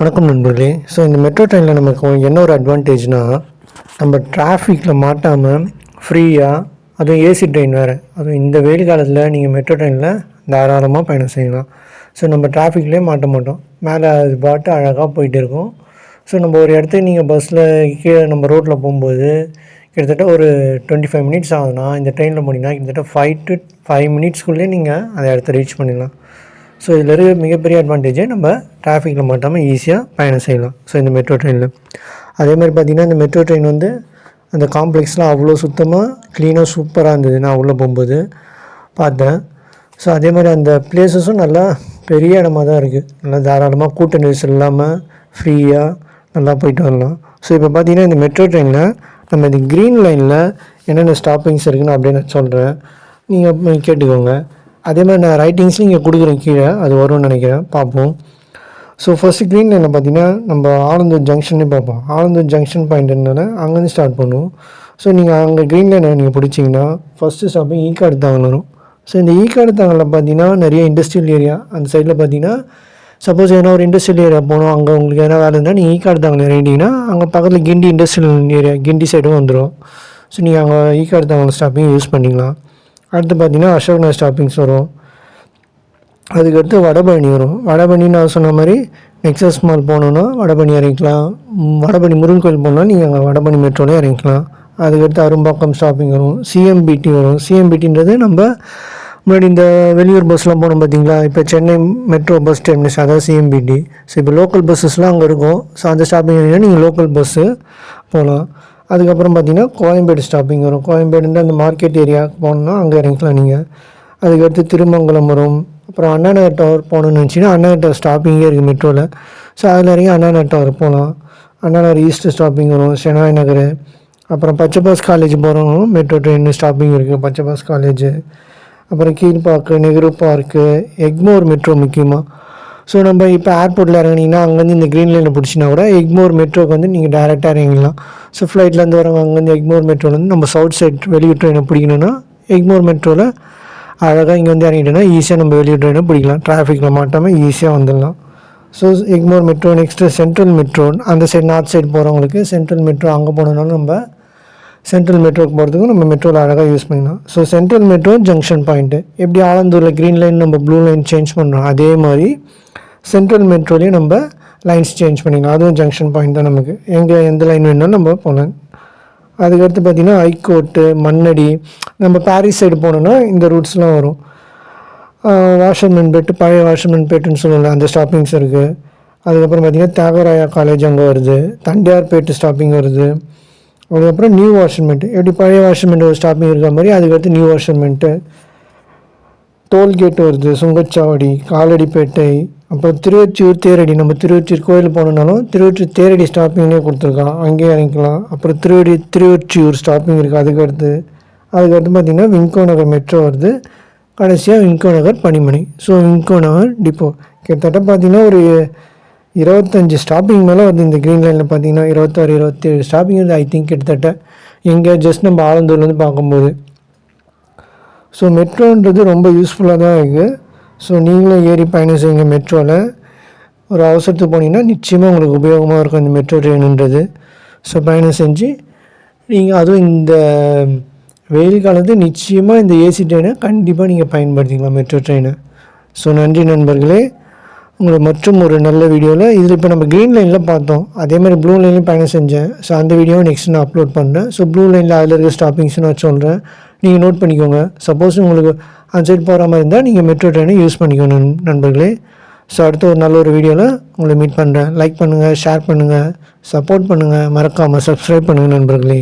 வணக்கம் நண்பர்களே. ஸோ இந்த மெட்ரோ ட்ரெயினில் நமக்கு என்ன ஒரு அட்வான்டேஜ்னால் நம்ம டிராஃபிக்கில் மாட்டாமல் ஃப்ரீயாக அதுவும் ஏசி ட்ரெயின் வேறு. அதுவும் இந்த வெயில் காலத்தில் நீங்கள் மெட்ரோ ட்ரெயினில் தாராளமாக பயணம் செய்யலாம். ஸோ நம்ம டிராஃபிக்லேயே மாட்ட மாட்டோம். மேலே அது பாட்டு அழகாக போயிட்டு இருக்கும். ஸோ நம்ம ஒரு இடத்துக்கு நீங்கள் பஸ்ஸில் கீழே நம்ம ரோட்டில் போகும்போது கிட்டத்தட்ட ஒரு டுவெண்ட்டி ஃபைவ் மினிட்ஸ் ஆகுதுன்னா இந்த ட்ரெயினில் போனீங்கன்னா கிட்டத்தட்ட ஃபைவ் டு ஃபைவ் மினிட்ஸ்க்குள்ளேயே நீங்கள் அந்த இடத்த ரீச் பண்ணிடலாம். ஸோ இதில் இருக்க மிகப்பெரிய அட்வான்டேஜே நம்ம டிராஃபிக்கில் மாட்டாமல் ஈஸியாக பயணம் செய்யலாம். ஸோ இந்த மெட்ரோ ட்ரெயினில் அதே மாதிரி பார்த்திங்கன்னா இந்த மெட்ரோ ட்ரெயின் வந்து அந்த காம்ப்ளெக்ஸ்லாம் அவ்வளோ சுத்தமாக க்ளீனாக சூப்பராக இருந்தது. நான் உள்ளே போகும்போது பார்த்தேன். ஸோ அதே மாதிரி அந்த பிளேஸஸும் நல்லா பெரிய இடமா தான் இருக்குது நல்லா தாராளமாக கூட்ட நெரிசல் இல்லாமல் ஃப்ரீயாக நல்லா போயிட்டு வரலாம். ஸோ இப்போ பார்த்தீங்கன்னா இந்த மெட்ரோ ட்ரெயினில் நம்ம இந்த க்ரீன் லைனில் என்னென்ன ஸ்டாப்பிங்ஸ் இருக்குன்னு அப்படியே நான் சொல்கிறேன் நீங்கள் கேட்டுக்கோங்க. அதே மாதிரி நான் ரைட்டிங்ஸ்லையும் இங்கே கொடுக்குறேன் கீழே. அது வரும்னு நினைக்கிறேன். பார்ப்போம். ஸோ ஃபஸ்ட்டு க்ரீன் லைனில் பார்த்தீங்கன்னா நம்ம ஆலந்தூர் ஜங்ஷனே பார்ப்போம். ஆலந்தூர் ஜங்ஷன் பாயிண்ட்னால அங்கேருந்து ஸ்டார்ட் பண்ணுவோம். ஸோ நீங்கள் அங்கே க்ரீன் லைனை நீங்கள் பிடிச்சிங்கன்னா ஃபஸ்ட்டு ஸ்டாப்பிங் ஈ கார்டு தாங்கல் வரும். ஸோ இந்த ஈ கார்டு தாங்கலில் பார்த்தீங்கன்னா நிறைய இண்டஸ்ட்ரியல் ஏரியா அந்த சைடில் பார்த்தீங்கன்னா சப்போஸ் எதனா ஒரு இண்டஸ்ட்ரியல் ஏரியா போகணும் அங்கே உங்களுக்கு எதனா வேலை இருந்தால் நீங்கள் ஈ கார்டு தாங்கல் இறங்கிட்டிங்கன்னா அங்கே பக்கத்தில் கிண்டி இண்டஸ்ட்ரியல் ஏரியா கிண்டி சைடும் வந்துடும் ஸோ நீங்கள் அங்கே Ekkattuthangal stopping use பண்ணிக்கலாம். அடுத்து பார்த்தீங்கன்னா அசோக்னா ஸ்டாப்பிங்ஸ் வரும். அதுக்கடுத்து வடபழனி வரும். வடபழனி நான் சொன்ன மாதிரி நெக்ஸஸ் மால் போகணுன்னா வடபழனி இறங்கிக்கலாம். வடபழனி முருகன் கோயில் போனால் நீங்கள் அங்கே வடபழனி மெட்ரோலே இறங்கிக்கலாம். அதுக்கடுத்து அரும்பாக்கம் ஸ்டாப்பிங் வரும். சிஎம்பிடி வரும். சிஎம்பிடின்றது நம்ம முன்னாடி இந்த வெளியூர் பஸ்லாம் போனோம் பார்த்தீங்களா? இப்போ சென்னை மெட்ரோ பஸ் டெர்மினஸ் அதாவது சிஎம்பிடி ஸோ இப்போ லோக்கல் பஸ்ஸஸ்லாம் அங்கே இருக்கும். ஸோ அந்த ஸ்டாப்பிங் இறங்கினா நீங்கள் லோக்கல் பஸ்ஸு போகலாம். அதுக்கப்புறம் பார்த்தீங்கன்னா கோயம்பேடு ஸ்டாப்பிங் வரும். கோயம்பேடுன்ற அந்த மார்க்கெட் ஏரியாவுக்கு போகணுன்னா அங்கே இறங்கிக்கலாம் நீங்கள் அதுக்கடுத்து திருமங்கலம் வரும். அப்புறம் அண்ணா நகர் டவர் போகணுன்னு நினச்சிங்கன்னா அண்ணா நகர் ஸ்டாப்பிங்கே இருக்குது மெட்ரோவில் ஸோ அதில் இறங்கி அண்ணா நகர் டவர் போகலாம். அண்ணா நகர் ஈஸ்ட் ஸ்டாப்பிங் வரும் செனாய் நகர். அப்புறம் பச்சைபாஸ் காலேஜ் போகிறவங்களும் மெட்ரோ ட்ரெயின் ஸ்டாப்பிங் இருக்குது பச்சைபாஸ் காலேஜ் அப்புறம் Kilpauk Nehru park Egmore metro முக்கியமாக ஸோ நம்ம இப்போ ஏர்போர்ட்டில் இறங்குனீங்கன்னா அங்கேருந்து இந்த க்ரீன் லைனில் பிடிச்சினா கூட எக்மோர் மெட்ரோக்கு வந்து நீங்கள் டேரெக்டாக இறங்கிடலாம் ஸோ ஃப்ளைட்லேருந்து வரவங்க அங்கேருந்து எக்மோர் மெட்ரோலேருந்து நம்ம சவுத் சைட் வெளியூர் ட்ரெயினை பிடிக்கணுன்னா எக்மோர் மெட்ரோவில் அழகாக இங்கே வந்து இறங்கிட்டோன்னா ஈஸியாக நம்ம வெளியூர் ட்ரெயினை பிடிக்கலாம். டிராஃபிக்கில் மாட்டாமல் ஈஸியாக வந்துடலாம். So Egmore metro next central metro அந்த சைடு நார்த் சைடு போகிறவங்களுக்கு சென்ட்ரல் மெட்ரோ அங்கே போனோம்னாலும் நம்ம சென்ட்ரல் மெட்ரோக்கு போகிறதுக்கும் நம்ம மெட்ரோவில் அழகாக யூஸ் பண்ணிக்கலாம். So central metro junction point எப்படி ஆலந்தூரில் க்ரீன் லைன் நம்ம ப்ளூ லைன் சேஞ்ச் பண்ணுறோம் அதே மாதிரி சென்ட்ரல் மெட்ரோலையும் நம்ம லைன்ஸ் சேஞ்ச் பண்ணிக்கலாம். அதுவும் ஜங்ஷன் பாயிண்ட் தான் நமக்கு. எங்கே எந்த லைன் வேணாலும் நம்ம போகலாம். அதுக்கடுத்து பார்த்திங்கன்னா ஹைகோர்ட்டு மண்ணடி நம்ம பாரிஸ் சைடு போனோன்னா இந்த ரூட்ஸ்லாம் வரும். வாஷர்மேன் பேட்டு பழைய வாஷர்மேன் பேட்டுன்னு சொல்லலாம் அந்த ஸ்டாப்பிங்ஸ் இருக்குது அதுக்கப்புறம் பார்த்திங்கன்னா தியாகராயா காலேஜ் அங்கே வருது. தண்டையார்பேட்டு ஸ்டாப்பிங் வருது. அதுக்கப்புறம் நியூ வாஷர்மெண்ட்டு எப்படி பழைய வாஷர்மெண்ட் ஒரு ஸ்டாப்பிங் இருக்கிற மாதிரி அதுக்கடுத்து நியூ வாஷர்மெண்ட்டு டோல்கேட் வருது சுங்கச்சாவடி காலடிப்பேட்டை அப்புறம் திருவொற்றியூர் தேரடி நம்ம திருவொற்றியூர் கோயில் போனோம்னாலும் திருவொற்றியூர் தேரடி ஸ்டாப்பிங்லேயே கொடுத்துருக்கான். அங்கேயே இறங்கிக்கலாம். அப்புறம் திருவடி திருவொற்றியூர் ஸ்டாப்பிங் இருக்குது அதுக்கு அடுத்து அதுக்கடுத்து பார்த்திங்கன்னா விங்கோ நகர் மெட்ரோ வருது. கடைசியாக விங்கோ நகர் பனிமணி ஸோ விங்கோ நகர் டிப்போ கிட்டத்தட்ட பார்த்திங்கன்னா ஒரு இருபத்தஞ்சி ஸ்டாப்பிங் மேலே வருது இந்த க்ரீன் லைனில் பார்த்தீங்கன்னா இருபத்தாறு இருபத்தேழு ஸ்டாப்பிங் வந்து ஐ திங்க் கிட்டத்தட்ட எங்கே ஜஸ்ட் நம்ம ஆலந்தூர்லேருந்து பார்க்கும்போது. ஸோ மெட்ரோன்றது ரொம்ப யூஸ்ஃபுல்லாக தான் இருக்குது ஸோ நீங்களும் ஏறி பயணம் செய்யுங்க மெட்ரோவில் ஒரு அவசரத்துக்கு போனீங்கன்னா நிச்சயமாக உங்களுக்கு உபயோகமாக இருக்கும் இந்த மெட்ரோ ட்ரெயினுன்றது. ஸோ பயணம் செஞ்சு நீங்கள் அதுவும் இந்த வெயில் காலத்து நிச்சயமாக இந்த ஏசி ட்ரெயினை கண்டிப்பாக நீங்கள் பயன்படுத்திக்கலாம் மெட்ரோ ட்ரெயினை. ஸோ நன்றி நண்பர்களே. உங்களை மற்றும் ஒரு நல்ல வீடியோவில் இதில் இப்போ நம்ம க்ரீன் லைனில் பார்த்தோம். அதே மாதிரி ப்ளூ லைன்லையும் பயணம் செஞ்சேன். ஸோ அந்த வீடியோவை நெக்ஸ்ட் நான் அப்லோட் பண்ணுறேன் ஸோ ப்ளூ லைனில் அதில் இருக்க ஸ்டாப்பிங்ஸ் நான் சொல்கிறேன் நீங்கள் நோட் பண்ணிக்கோங்க. சப்போஸ் உங்களுக்கு அந்த சைடு போகிற மாதிரி இருந்தால் நீங்கள் மெட்ரோ ட்ரெயினை யூஸ் பண்ணிக்கோங்க நண்பர்களே. ஸோ அடுத்த ஒரு நல்ல ஒரு வீடியோவில் உங்களை மீட் பண்ணுறேன் லைக் பண்ணுங்கள் ஷேர் பண்ணுங்கள் சப்போர்ட் பண்ணுங்கள் மறக்காமல் சப்ஸ்கிரைப் பண்ணுங்கள் நண்பர்களே.